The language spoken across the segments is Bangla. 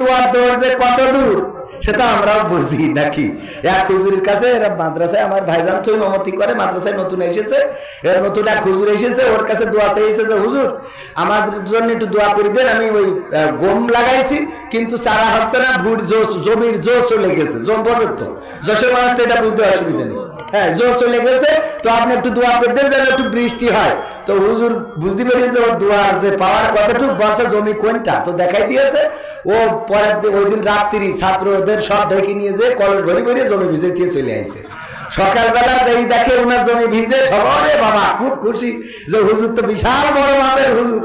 তোমার দৌড় যে কত দূর সেটা আমরাও বুঝি নাকি? এক হুজুরের কাছে এরা মাদ্রাসায় আমার ভাইজান তুই মমতি করে, মাদ্রাসায় নতুন এসেছে। এর নতুন এক হুজুর এসেছে, ওর কাছে দোয়া চেয়েছে যে, হুজুর আমাদের জন্য একটু দোয়া করে দেন, আমি ওই গম লাগাইছি, কিন্তু চারা হচ্ছে না, ভুট জোশ জমির জোশ চলে গেছে, জম বোঝেন তো। যশোর মানুষ তো এটা বুঝতে অসুবিধা নেই। হ্যাঁ জোর চলে গেছে, তো আপনি একটু দোয়া করে দেন যেন একটু বৃষ্টি হয়। তো হুজুর বুঝতে পেরেছে ওর দোয়ার যে পাওয়ার কতটুকু, বলছে, জমি কোনটা? তো দেখাই দিয়েছে। ও পরের ওই দিন রাত্রি ছাত্রদের সব ডেকে নিয়ে যে কলেজ ভরি ভরি জমি ভিজে দিয়ে চলে আসে সকালবেলা যেই দেখে ওনার জমি ভিজে, সবারে বাবা, খুব খুশি যে হুজুর তো বিশাল বড় মাপের হুজুর।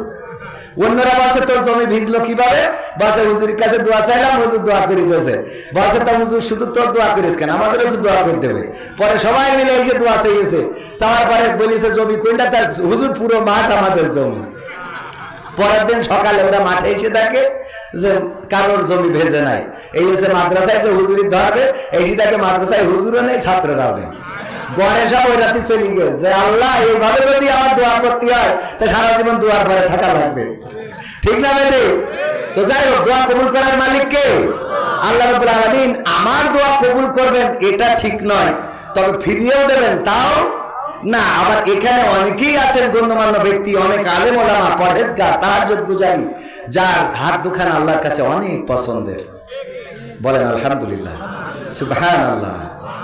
অন্যরা বলছে, তোর জমি ভিজলো কীভাবে? বলছে, হুজুরের কাছে দোয়া চাইলাম, হুজুর দোয়া করে দিয়েছে। বলছে, তা হুজুর, শুধু তোর দোয়া করিস কেন? আমাদেরও তো দোয়া করে দেবে। পরে সবাই মিলে এসে দোয়া চাইছে। চাওয়ার পরে বলিছে, জমি কোনটা? তার হুজুর, পুরো মাঠ আমাদের জমি। পরের দিন সকালে ওরা মাঠে এসে দেখে যে কারোর জমি ভেজে নাই। এই এসে মাদ্রাসায় যে হুজুরি ধরবে এই দেখে মাদ্রাসায় হুজুরও নেই, ছাত্ররাও নেই। ওই রাতে চলে গেছে যে আল্লাহ, এইভাবে যদি আমার দোয়া করতে হয়, তো সারা জীবন দোয়ার পরে থাকা লাগবে। ঠিক না বেদে তো যাই হোক, দোয়া কবুল করার মালিক কে? আল্লাহ রবুল আলমিন। আমার দোয়া কবুল করবেন, এটা ঠিক নয়। তবে ফিরিয়েও দেবেন, তাও না, আবার এখানে অনেকেই আছেন গণ্যমান্য ব্যক্তি, অনেক আলেম ওলামা, পরহেজগার, তাহাজ্জুদ গুজারি, যার হাত দুখান আল্লাহর কাছে অনেক পছন্দের। বলেন, আলহামদুলিল্লাহ। সুবহান আল্লাহ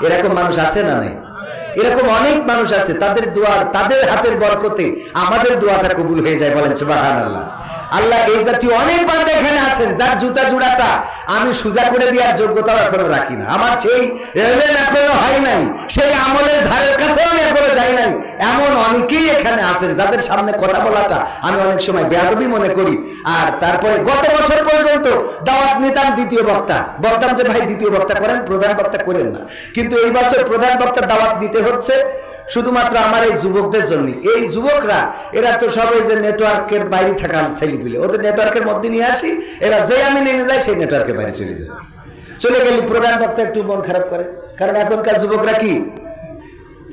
এরকম মানুষ আছে না নাই? এরকম অনেক মানুষ আছে, তাদের দোয়ার তাদের হাতের বরকতে আমাদের দোয়াটা কবুল হয়ে যায়, বলেন সুবহান আল্লাহ আল্লাহ এই জাতীয় অনেক বান্দা এখানে আছেন, যার জুতা জুড়াটা আমি সোজা করে দেওয়ার যোগ্যতা এখনও রাখি না। আমার সেই রেলেন এখনও হয় নাই, সেই আমলের ধারের কাছে আমি এখনও যাই নাই এমন অনেকেই এখানে আছেন, যাদের সামনে কথা বলাটা আমি অনেক সময় বেয়াদবি মনে করি। আর তারপরে গত বছর পর্যন্ত দাওয়াত নিতাম দ্বিতীয় বক্তা। বলতাম যে, ভাই, দ্বিতীয় বক্তা করেন, প্রধান বক্তা করেন না। কিন্তু এই বছর প্রধান বক্তার দাওয়াত দিতে হচ্ছে শুধুমাত্র আমার এই যুবকদের জন্য। এই যুবকরা, এরা তো সবাই যে নেটওয়ার্কের বাইরে থাকা ছেলেপিলে। ওদের নেটওয়ার্কের মধ্যে নিয়ে আসি, এরা যে আমি নিয়ে যাই, সেই নেটওয়ার্কের বাইরে চলে যায়। চলে গেলে প্রধান বক্তা একটু মন খারাপ করে। কারণ এখনকার যুবকরা কি?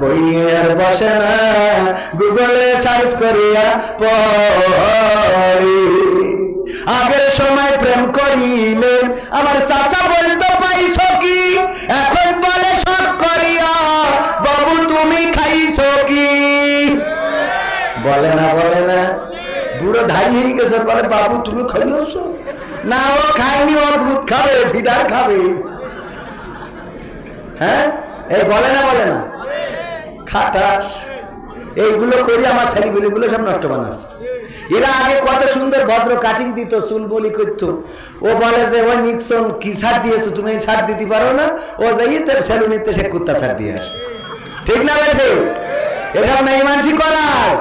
বই নিয়ে আর বসে না গুগলে সার্চ করিয়া পড়ি। আগের সময় প্রেম করিলে আমার চাচা বলতো, পাইছো কি? এখন বলে সব করিয়া, বাবু, তুমি খাইছো কি? বলে না বলে না। বুড়ো ধারি হয়ে গেছে, বলে, বাবু, তুমি খাইছো? না ও খায়নি, ও দুধ খাবে, ফিডার খাবে। হ্যাঁ? এই বলে না বলে না। খাটাস। এইগুলো করি আমার ছেলেগুলো গুলো সব নষ্ট বানাচ্ছে এরা আগে কত সুন্দর ভদ্র কাটিং দিত চুল বলি করতো। ও বলে যে ও নিক্সন কি ছাড় দিয়েছ? তুমি ছাড় দিতে পারো না। ও যাই সেলুনিতে সে কুত্তা ছাড় দিয়ে আসে। ঠিক না বেঠে এসব নাই মানসি করার।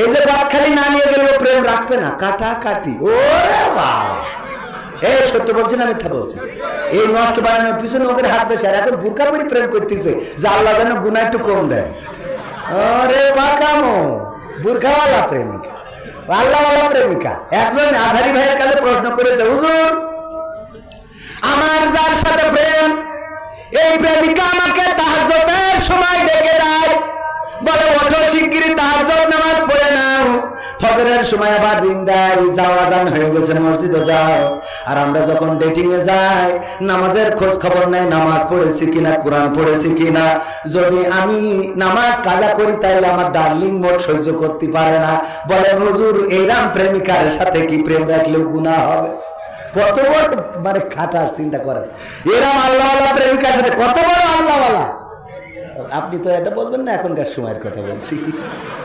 এই যে বাদখালি না নিয়ে গেলে ও প্রেম রাখবে না। কাটা কাটি। ওরে বাবা। সত্য বলছি না মিথ্যা বলছি? এই নষ্ট বানানোর পিছনে ওদের হাত বেশি। আর এখন বুরকা পরি প্রেম করতেছে, যে আল্লাহ যেন গুণা একটু কম দেয়। আরে পাকামো বুরখাওয়ালা প্রেমিকা। আল্লাহওয়ালা প্রেমিকা। একজন আধারি ভাইয়ের কাছে প্রশ্ন করেছে, হুজুর, আমার যার সাথে প্রেম, এই প্রেমিকা আমাকে তাহাজ্জুদের সময় ডেকে দেয়। বলে, ওঠো পড়ে নাও ফজরের সময় আবার রিং দেয় যাও আজান হয়ে গেছে, মসজিদে যাও। আর আমরা যখন ডেটিং এ যাই, নামাজের খোঁজ খবর নাই, নামাজ পড়েছি কিনা, কোরআন পড়েছি কিনা। যদি আমি নামাজ কাজা করি, তাইলে আমার ডার্লিং মোট সহ্য করতে পারে না। বলেন, হুজুর এইরাম প্রেমিকার সাথে কি প্রেম রাখলেও গুনাহ হবে? কত বড় মানে খাটার চিন্তা করেন। এরাম আল্লাহওয়ালা প্রেমিকার সাথে কত বড় আল্লাহওয়ালা? আপনি তো এটা বলবেন না, এখনকার সময়ের কথা বলছি।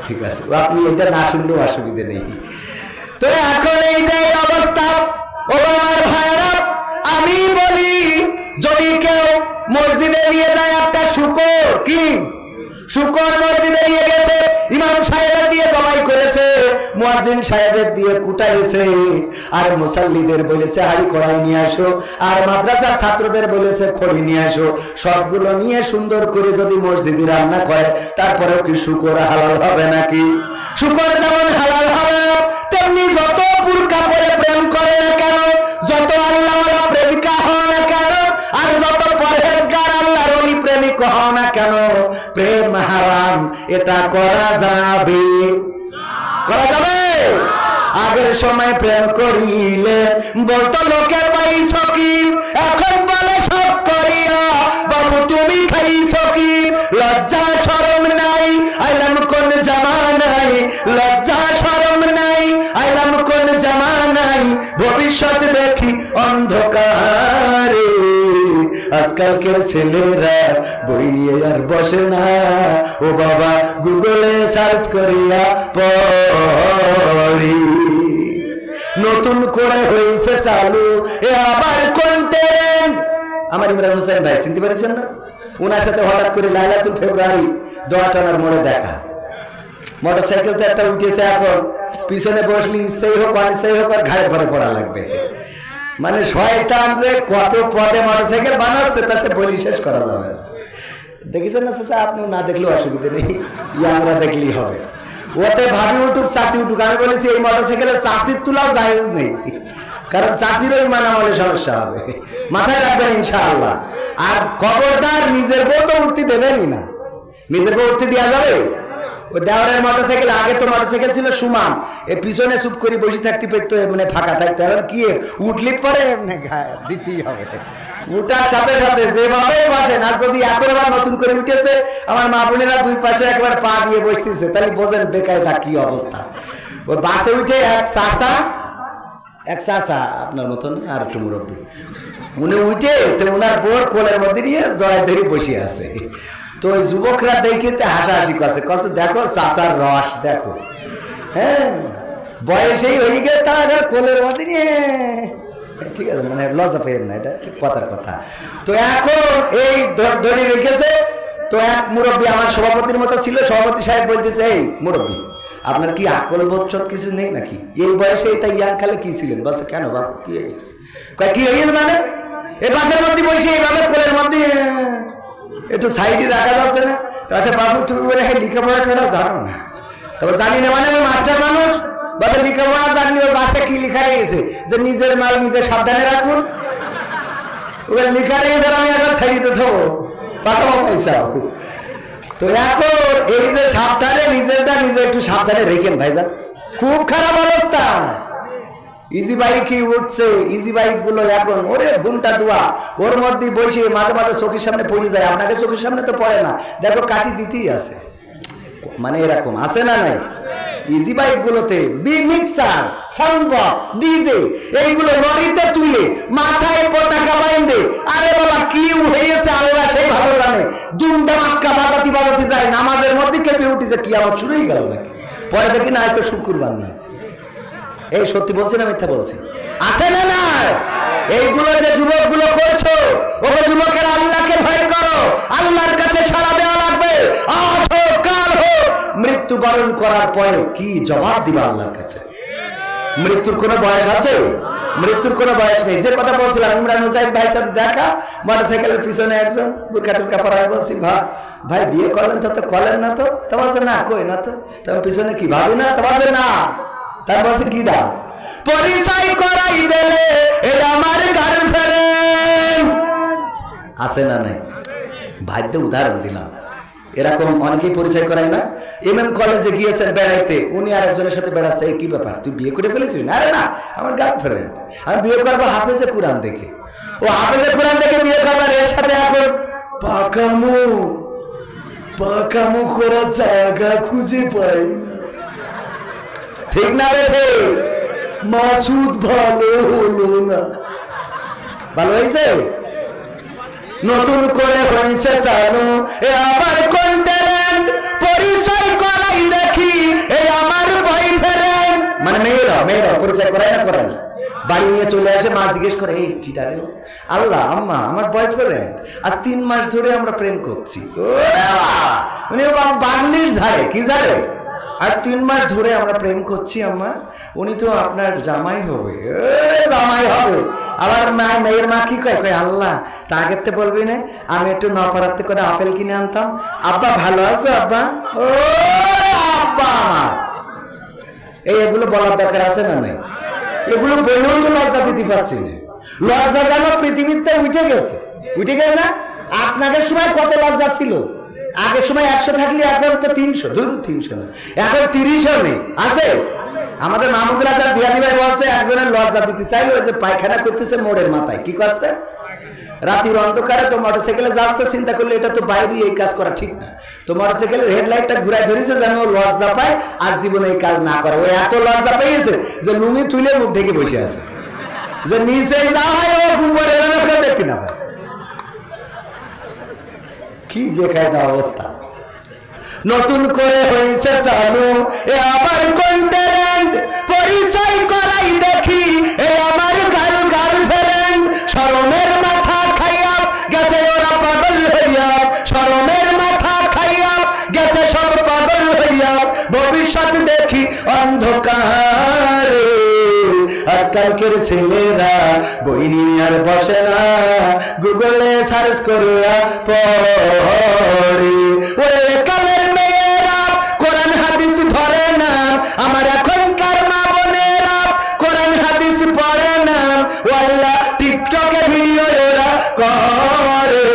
ঠিক আছে আপনি এটা না শুনলেও অসুবিধে নেই। তো এখন এই যে অবস্থা। ও আমার ভাইরা আমি বলি, যদি কেউ মসজিদে নিয়ে যায় একটা শুকর, কি? শুকর মসজিদে নিয়ে গেছে ইমাম করেছে মুয়াজ্জিন সাহেবের দিয়ে কুটাইছে। আর মুসাল্লিদের বলেছে, হাড়ি কড়াই নিয়ে আসো। আর মাদ্রাসার ছাত্রদের বলেছে, খড়ি নিয়ে আসো। সবগুলো নিয়ে সুন্দর করে যদি মসজিদে রান্না করে, তারপরেও কি শুকর হালাল হবে নাকি? শুকর যেমন হালাল হবে, তেমনি যত পুরকা পরে প্রেম করে না কেন, যত আল্লাহ প্রেমিকা হও না কেন, আর যত পরহেজগার আল্লাহর ওলি প্রেমিক হও না কেন, প্রেম হারাম, এটা করা যাবে। করা যাবে? আগের সময় প্রেম করিলে বলতো লোকে পাইছ কি? এখন আজকালকের ছেলেরা, বই নিয়ে আর বসে না। ও বাবা, গুগলে সার্চ করিয়া পড়ি। নতুন করে হয়েছে চালু, এ আবার কোন আমার ইমরান হোসেন ভাই, চিনতে পেরেছেন না? ওনার সাথে হঠাৎ করে লাইলাতুল ফেব্রুয়ারি, দোয়া টানার মোড়ে দেখা। মোটর সাইকেল তো একটা উঠেছে এখন, পিছনে বসলি ইচ্ছেই হোক, অনিচ্ছেই হোক, আর ঘাড়ে ঘরে পড়া লাগবে। মানে শয়তান যে কত পদে মোটর সাইকেল বানাচ্ছে তা সে বলি শেষ করা যাবে না। দেখেছেন না চাচা আপনি না দেখলেও অসুবিধা নেই আমরা দেখলেই হবে। ওতে ভাবি উঠুক চাষি উঠুক আমি বলেছি এই মোটর সাইকেলে চাষির তুলাও জায়েজ নেই কারণ চাষিরও ইমান আমলে সমস্যা হবে। মাথায় রাখবেন ইনশাআল্লাহ। আর খবরদার নিজের বউ তো উঠতে দেবেনই না। নিজের বউ উঠতে দেওয়া যাবে? ওই দেওয়ারের মোটরসাইকেল আগে তো মোটরসাইকেল ছিল সুমান এ পিছনে চুপ করে বসে থাকতে পেতো মানে ফাঁকা থাকতো। এখন কি উঠলি পরে? দিতেই হবে। উঠার সাথে সাথে যেভাবে বসেন আর যদি এখন আবার নতুন করে উঠেছে, আমার মা বোনেরা দুই পাশে একবার পা দিয়ে বসতেছে। তাহলে বোঝেন বেকায়দা কি অবস্থা। ওই বাসে উঠে এক চাষা এক চাষা আপনার মতন আর একটু মুরব্বী। উনি উঠে তো উনার বোর কোলের মধ্যে নিয়ে জড়াই ধরে বসে আছে। তো ওই যুবকরা দেখে তো হাসাহাসি করছে, কছে দেখো চাষার রস, দেখো। হ্যাঁ বয়সেই হয়ে গেছে, তার কোলের মধ্যে নিয়ে ঠিক আছে মানে লজ্জা পেয়েন না, এটা কথার কথা। তো এখন এই ধরে রেখেছে, তো এক মুরব্বী আমার সভাপতির মতো ছিল, সভাপতি সাহেব বলতেছে, এই মুরব্বী আপনার কি আকল বোধ কিছু নেই নাকি? এই বয়সে এটা ইয়াং কালে কি ছিলেন? বলছে, কেন বাবু, কি হয়ে গেছে? কি হয়ে গেল মানে? এই বাসের মধ্যে বসে এইভাবে কোলের মধ্যে একটু সাইডে রাখা যাচ্ছে না? তাছাড়া বাবু, তুমি বলে হ্যাঁ লেখাপড়া টোড়া জানো না। তবে জানি না মানে মাস্টার মানুষ। বাবা লেখাপড়া জানলে ওর বাচ্চা কি লেখা রয়েছে? যে নিজের মাল নিজে সাবধানে রাখুন। ওরা লেখা রয়েছে, আমি এখন ছেড়ে দেবো। পাঠাবো পয়সা। তো এখন এই যে সাবধানে নিজেরটা নিজে একটু সাবধানে রেখেন, ভাইজান। খুব খারাপ অবস্থা। ইজি বাইক উঠছে? ইজি বাইকগুলো এখন, ওরে ঘুমটা দোয়া। ওর মধ্যে বসে মাঝে মাঝে চোখের সামনে পড়ে যায়। আপনাকে চোখের সামনে তো পড়ে না। দেখো কাটি দিতেই আছে। মানে এরকম, আছে না নাই? ইজি বাইক গুলোতে বি মিক্সার সাউন্ড বক্স ডিজে এইগুলো লরিতে তুলে মাথায় পতাকা বাইন্দে, আরে বাবা, কি হয়েছে আল্লাহ সেই ভালো জানে। দুমদাম আক্কা বাজাতি বাজাতি যায়, নামাজের মধ্যে কেঁপে উঠেছে, কি আমার শুরুই গেল নাকি? পরে দেখি না, আজ তো শুক্রবার না। এই সত্যি বলছি না, মিথ্যা বলছি? আছে না না এইগুলো যে যুবকগুলো করছ ও যুবকের আল্লাহকে ভয় করো আল্লাহর কাছে সাড়া দেওয়া লাগবে আজ হোক কাল হোক মৃত্যুবরণ করার পরে কি জবাব দিবা আল্লাহর কাছে? মৃত্যুর কোনো বয়স আছে? মৃত্যুর কোনো বয়স নেই। যে কথা বলছিলাম, ইমরান হুসাইন ভাইয়ের সাথে দেখা, মোটরসাইকেলের পিছনে একজন বুরকা টুরকা পড়ায় বলছি ভাই ভাই, বিয়ে করলেন তো করলেন না তো? তো বলছে, না, কই না তো? তোমার পিছনে কি ভাবি না? তো বলছে, না। তার বলছে, কি ডা পরিচয় করাই দিলে এই আমার গার্লফ্রেন্ড। আছে না নাই? ভাগ্য উদাহরণ দিলাম। এরকম অনেকেই পরিচয় করায় না। এম এম কলেজে গিয়েছেন বেড়াইতে, উনি আর একজনের সাথে বেড়াচ্ছে এই কি ব্যাপার? তুই বিয়ে করে ফেলেছিস না আরে না আমার গার্লফ্রেন্ড আমি বিয়ে করব হাফেজে কোরআন দেখে। ও হাফেজে কোরআন দেখে বিয়ে করবার এর সাথে এখন পাকামো পাকামো করার জায়গা খুঁজে পাই ঠিক না বেঠে মাসুদ ভালো হলো না। ভালো হয়েছে? নতুন করে হয়েছে চালু। এ আবার কোন ট্যালেন্ট পরিচয় করাই দেখি, এ আমার বয়ফ্রেন্ড মানে মেয়েরা মেয়েরা, পরিচয় করায় না করে না। বাড়ি নিয়ে চলে আসে, মা জিজ্ঞেস করে, এই কিটা রে, আল্লাহ, আম্মা, আমার বয়ফ্রেন্ড আজ তিন মাস ধরে আমরা প্রেম করছি। ও বাবা! মানে ঝাড়ে, কি ঝাড়ে? আজ তিন মাস ধরে আমরা প্রেম করছি, আম্মা। উনি তো আপনার জামাই হবে। জামাই হবে। আবার মা মেয়ের মা কি কয়? কয়, আল্লাহ তা আগের থেকে বলবি না, আমি একটু নফরাতে করে আপেল কিনে আনতাম। আব্বা, ভালো আছো, আব্বা? ও আব্বা! এই এগুলো বলার দরকার আছে না নাই? এগুলো বলেও তো লজ্জা দিতে পারছি না। লজ্জা যেন পৃথিবীতে উঠে গেছে। উঠে গেছে না? আপনাদের সময় কত লজ্জা ছিল? আগের সময় একশো থাকলে এখন তো তিনশো ধরু তিনশো না। এখন তিরিশও নেই, আছে? আমাদের মাহমুদুল হাসান জিয়াদি ভাই বলছে, একজনের লজ্জা দিতে চাইলো যে পায়খানা করতেছে মোড়ের মাথায়, কি করছে? রাতির অন্ধকারে তো মোটরসাইকেলে যাচ্ছে, চিন্তা করলে এটা তো বাইরে এই কাজ করা ঠিক না। তো মোটর মোটরসাইকেলের হেডলাইটটা ঘুরাই ধরেছে যেন ও লজ্জা পায়, আর জীবনে এই কাজ না করে। ও এত লজ্জা পেয়েছে যে লুঙ্গি তুলে মুখ ঢেকে বসে আছে। যে নিচে যা হয়, ও ঘুমরে দেখতে না পায় কি বেকায়দা অবস্থা? নতুন করে হয়েছে চালু, এ আমার কোন ট্যালেন্ট পরিচয় করাই দেখি, এ আমার গাল গাল ফেরেন শরমের মাথা খাইয়া গেছে ওরা পাগল হইয়া, শরমের মাথা খাইয়া গেছে সব পাগল হইয়া। ভবিষ্যৎ দেখি অন্ধকারে। আজকালকের ছেলেরা বই নিয়ে আর বসে না। গুগলে সার্চ করিয়া পড়ে। ওরে কালের মেয়েরা, কোরআন, হাদিস ধরে না। আমার এখনকার মা বোনেরা কোরআন, হাদিস পড়ে না। ওয়াল্লা, টিকটকে ভিডিও ওরা করে।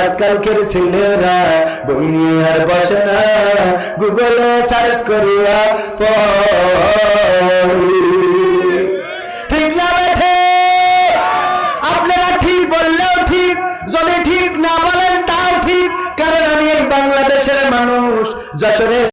আজকালকের ছেলেরা বই নিয়ে আর বসে না। গুগলে সার্চ করিয়া পড়ে ঠিক না বেঠে আপনারা ঠিক বললেও ঠিক যদি ঠিক না বলেন তাও ঠিক কারণ আমি এই বাংলাদেশের মানুষ যশোরে